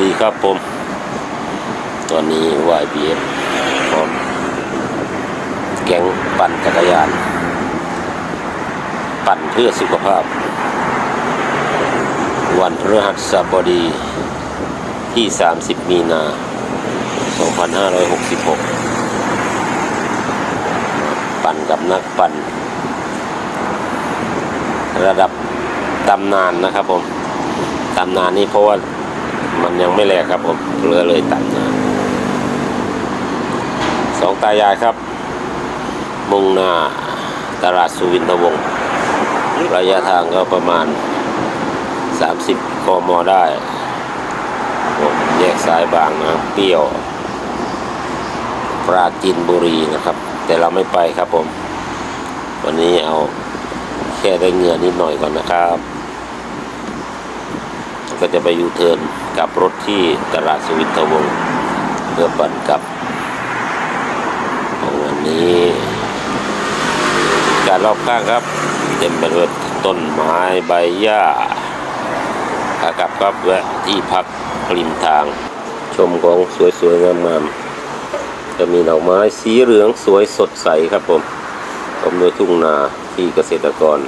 ดีครับผม ตอนนี้ YBF พร้อมแก๊งปั่นจักรยาน ปั่นเพื่อสุขภาพ วันพฤหัสบดีที่ 30 มีนา 2566 ปั่นกับนักปั่น ระดับตำนานนะครับผมตำนานนี่เพราะว่า มันยังไม่แหลกครับผมเรือเลยตัดนะสองตายายครับ มุ่งหน้าตลาดสุวินทวงศ์ระยะทางก็ประมาณ 30กมได้ผมแยกซ้ายบางนะเปรี้ยว ปราจีนบุรีนะครับ แต่เราไม่ไปครับผม วันนี้เอาแค่ได้เงื่อนิดหน่อยก่อนนะครับ ก็จะไปยูเทิร์นกับรถที่ตลาดสวิทวงศ์เพื่อปั่นกลับ วันนี้ การรอบข้างครับ เต็มไปด้วยต้นไม้ใบหญ้าขากลับครับแวะที่พักริมทาง ชมของสวยๆงามๆจะมีดอกไม้สีเหลืองสวยสดใสครับผมผมด้วยทุ่งนาที่เกษตรกร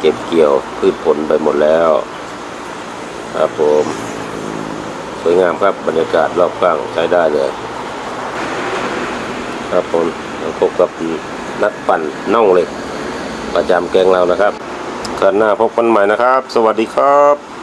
เก็บเกี่ยวพืชผลไปหมดแล้ว ครับผม สวยงามครับบรรยากาศรอบข้างใช้ได้เลย ครับผมพบกับนักปั่นน่องเหล็ก ประจำแกงเรานะครับกันหน้าพบกันใหม่นะครับ สวัสดีครับ